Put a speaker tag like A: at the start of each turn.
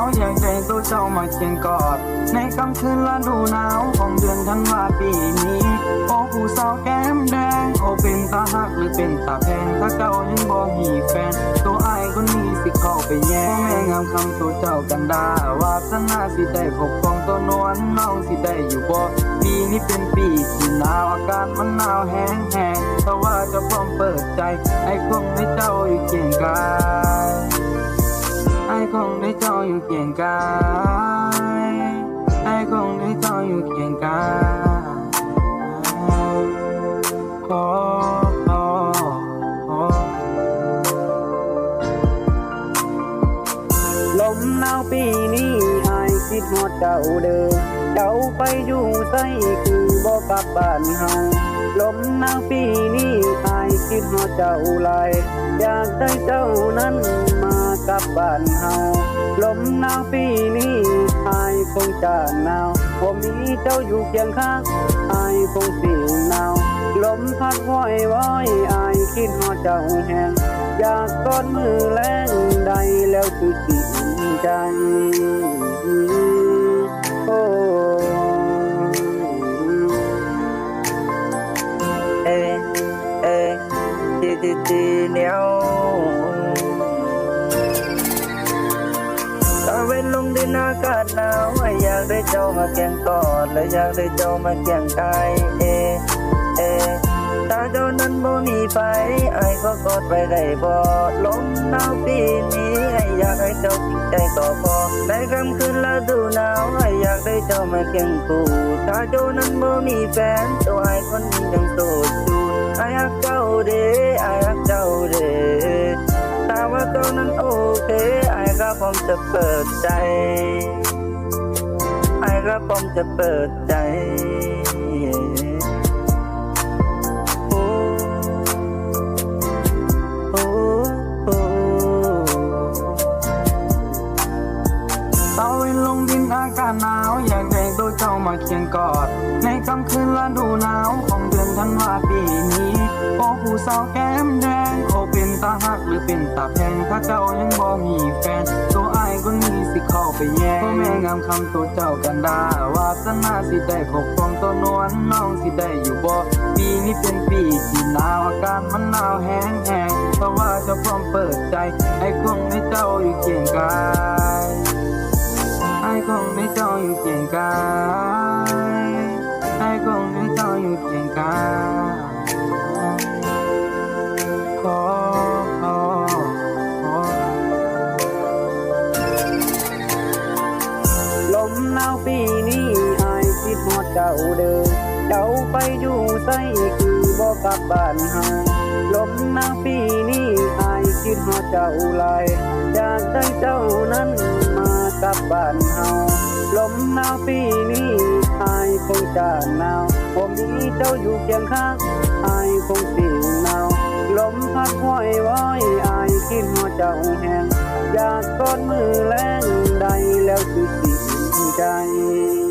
A: อากาศหนาวอยากได้ตัวเจ้ามาเคียงกอด ในค่ำคืนฤดูหนาวของเดือนธันวาปีนี้ โอ้ผู้สาวแก้มแดง โอ้เป็นตาหักหรือเป็นตาแพง ถ้าเจ้ายังบ่มีแฟน ตัวอายคนนี้สิเข้าไปแย่พ่อแม่งามคำตัวเจ้ากันดาวาสนาสิได้พบของตัวนวลน้องสิได้อยู่บ่ปีนี้เป็นปีที่หนาวอากาศมันหนาวแห้งแห้งแต่ว่าจะพร้อมเปิดใจไอ้คงให้เจ้าอยู่เคียงกาย คงได้เจ้าอยู่เคียงกายไอ้คงได้เจ้าอยู่เคียงกายขอลมหนาวปีนี้ไอายคิดฮอดเจ้าเด้อเจ้าไปอยู่ไสคือบ่กลับบ้านเฮาลมหนาวปีนี้ไอายคิดฮอดเจ้าหลายอยากได้เจ้านั้น บบ้านเฮาลมหนาวปีนี้อายคงจะหนาวบ่มีเจ้าอยู่เคียงข้างอายคงสิหนาวลมพัดว้อยว้อยอายคิดฮอดเจ้าแหงอยากกอดมือแรงใดแล้วคือสิใจโอ้
B: เอเอจีจีจีเนียว เวนลงดินอากาศหนาวอยากได้เจ้ามาแกงกอดและอยากได้เจ้ามาแกงกายเอเอตาเจ้านั้นบ่มีไฟไอ้ก็กอดไปได้บ่ลมหนาวปีนี้ไอ้อยากให้เจ้าจริงใจต่อพอในค่ำคืนฤดูหนาวไอ้อยากได้เจ้ามาเคียงคู่ถ้าเจ้านั้นบ่มีแฟนตัวไอ้คนนี้ยังโสดอยู่ไอ้ฮักเจ้าเด้ไอ้ฮักเจ้า มจะเปิดใจ ไอ้ก็พร้อมจะเปิดใจโอ้โอ้โอ้
A: เตาเวนลงดินอากาศหนาว อยากได้ตัวเจ้ามาเคียงกอด ในค่ำคืนฤดูหนาวของเดือนธันวาปีนี้ โอ้ผู้สาวแก้มแดงอ้เป็น ตาหักหรือเป็นตาแพงถ้าเจ้ายังบ่มีแฟนตัวอายคนนี้สิเข้าไปแย่พ่อแม่งามคำตัวเจ้ากันดาวาสนาสิได้พบของตัวนวลน้องสิได้อยู่บ่ปีนี้เป็นปีที่หนาวอากาศมันหนาวแห้งแห้งเพราะว่าเจ้าพร้อมเปิดใจไอ้คงให้เจ้าอยู่เคียงกายไอ้คงได้เจ้าอยู่เคียงกาย หนาวปีนี้อายคิดฮอดเจ้าเด้อเจ้าไปอยู่ไสคือบ่กลับบ้านเฮาลมหนาวปีนี้อายคิดฮอดเจ้าหลายอยากได้เจ้านั้นมากลับบ้านเฮาลมหนาวปีนี้อายคงจะหนาวบ่มีเจ้าอยู่เคียงข้างอายคงสิหนาวลมพัดว้อยว้อยอายคิดฮอดเจ้าแหงอยากกอดมือแรงใดแล้วคือสิ 想。